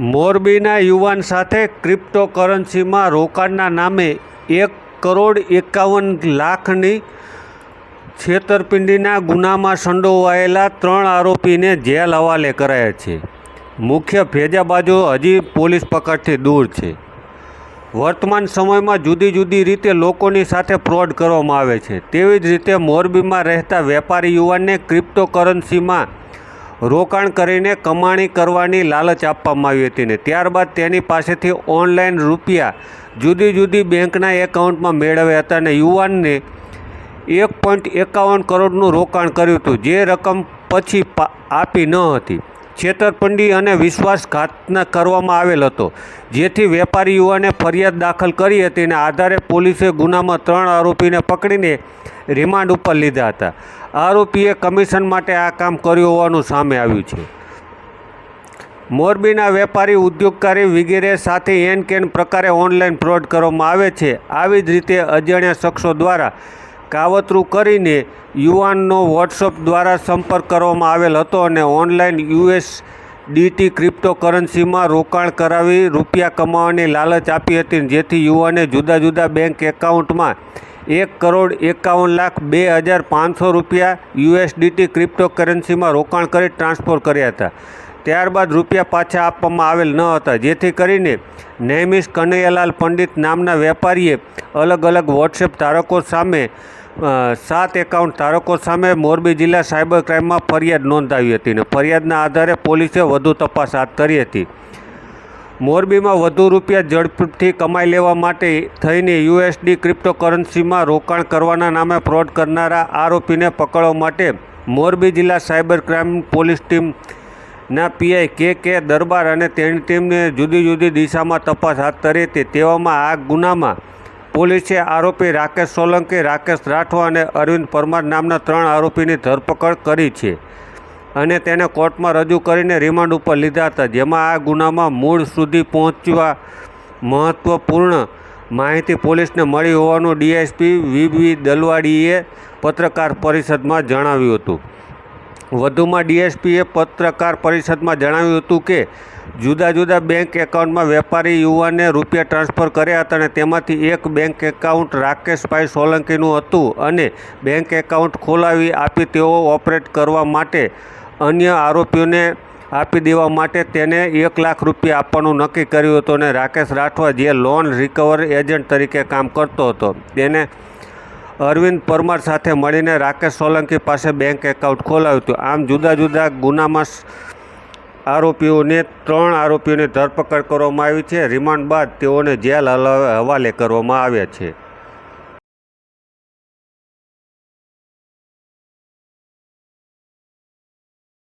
મોરબીના યુવાન સાથે ક્રિપ્ટોકરન્સીમાં રોકાણના નામે એક કરોડ એકાવન લાખની છેતરપિંડીના ગુનામાં સંડોવાયેલા ત્રણ આરોપીને જેલ હવાલે કરાયા છે. મુખ્ય ભેજાબાજો હજી પોલીસ પકડથી દૂર છે. વર્તમાન સમયમાં જુદી જુદી રીતે લોકોની સાથે ફ્રોડ કરવામાં આવે છે. તેવી જ રીતે મોરબીમાં રહેતા વેપારી યુવાનને ક્રિપ્ટોકરન્સીમાં રોકાણ કરીને કમાણી કરવાની લાલચ આપવામાં આવી હતી ને ત્યારબાદ તેની પાસેથી ઓનલાઈન રૂપિયા જુદી જુદી બેંકના એકાઉન્ટમાં મેળવ્યા હતા અને યુવાનને એક પોઈન્ટ એકાવન કરોડનું રોકાણ કર્યું હતું, જે રકમ પછી આપી ન હતી. છેતરપિંડી અને વિશ્વાસઘાતના કરવામાં આવેલ હતો. જેથી વેપારી યુવાને ફરિયાદ દાખલ કરી હતી અને આધારે પોલીસે ગુનામાં ત્રણ આરોપીને પકડીને રિમાન્ડ ઉપર લીધા હતા. આરોપીએ કમિશન માટે આ કામ કર્યું હોવાનું સામે આવ્યું છે. મોરબીના વેપારી ઉદ્યોગકારી વગેરે સાથે એન કેન પ્રકારે ઓનલાઈન ફ્રોડ કરવામાં આવે છે. આવી જ રીતે અજાણ્યા શખ્સો દ્વારા કાવતરું કરીને યુવાનનો વોટ્સઅપ દ્વારા સંપર્ક કરવામાં આવેલ હતો અને ઓનલાઈન યુએસ ડીટી ક્રિપ્ટોકરન્સીમાં રોકાણ કરાવી રૂપિયા કમાવાની લાલચ આપી હતી જેથી યુવાને જુદા જુદા બેંક એકાઉન્ટમાં એક કરોડ એકાવન લાખ બે હજાર પાંચસો રૂપિયા યુએસડીટી ક્રિપ્ટોકરન્સીમાં રોકાણ કરી ટ્રાન્સફર કર્યા હતા. ત્યારબાદ રૂપિયા પાછા આપવામાં આવેલ ન હતા, જેથી કરીને નૈમિષ કનૈયાલાલ પંડિત નામના વેપારીએ અલગ અલગ વોટ્સએપ ધારકો સામે સાત એકાઉન્ટ ધારકો સામે મોરબી જિલ્લા સાયબર ક્રાઇમમાં ફરિયાદ નોંધાવી હતી ને ફરિયાદના આધારે પોલીસે વધુ તપાસ હાથ ધરી હતી. મોરબીમાં વધુ રૂપિયા ઝડપથી કમાઈ લેવા માટે થઈને યુએસડી ક્રિપ્ટોકરન્સીમાં રોકાણ કરવાના નામે ફ્રોડ કરનારા આરોપીને પકડવા માટે મોરબી જિલ્લા સાયબર ક્રાઇમ પોલીસ ટીમના પીઆઈ, કે કે દરબાર અને તેની ટીમને જુદી જુદી દિશામાં તપાસ હાથ ધરી હતી. તેવામાં આ ગુનામાં પોલીસે આરોપી રાકેશ સોલંકી, રાકેશ રાઠવા અને અરવિંદ પરમાર નામના ત્રણ આરોપીની ધરપકડ કરી છે અને તેને કોર્ટમાં રજૂ કરીને રિમાન્ડ ઉપર લીધા હતા, જેમાં આ ગુનામાં મૂળ સુધી પહોંચવા મહત્ત્વપૂર્ણ માહિતી પોલીસને મળી હોવાનું ડીએસપી વી દલવાડીએ પત્રકાર પરિષદમાં જણાવ્યું હતું. વધુમાં ડીએસપીએ પત્રકાર પરિષદમાં જણાવ્યું હતું કે, જુદા જુદા બેંક એકાઉન્ટમાં વેપારી યુવાને રૂપિયા ટ્રાન્સફર કર્યા હતા અને તેમાંથી એક બેંક એકાઉન્ટ રાકેશભાઈ સોલંકીનું હતું અને બેંક એકાઉન્ટ ખોલાવી આપી તેઓ ઓપરેટ કરવા માટે અન્ય આરોપીઓને આપી દેવા માટે તેને એક લાખ રૂપિયા આપવાનું નક્કી કર્યું હતું અને રાકેશ રાઠવા જે લોન રિકવર એજન્ટ તરીકે કામ કરતો હતો. તેને અરવિંદ પરમાર સાથે મળીને રાકેશ સોલંકી પાસે બેંક એકાઉન્ટ ખોલાવ્યું હતું. આમ જુદા જુદા ગુનામાં આરોપીઓને ત્રણ આરોપીઓની ધરપકડ કરવામાં આવી છે. રિમાન્ડ બાદ તેઓને જેલ હવાલે કરવામાં આવ્યા છે.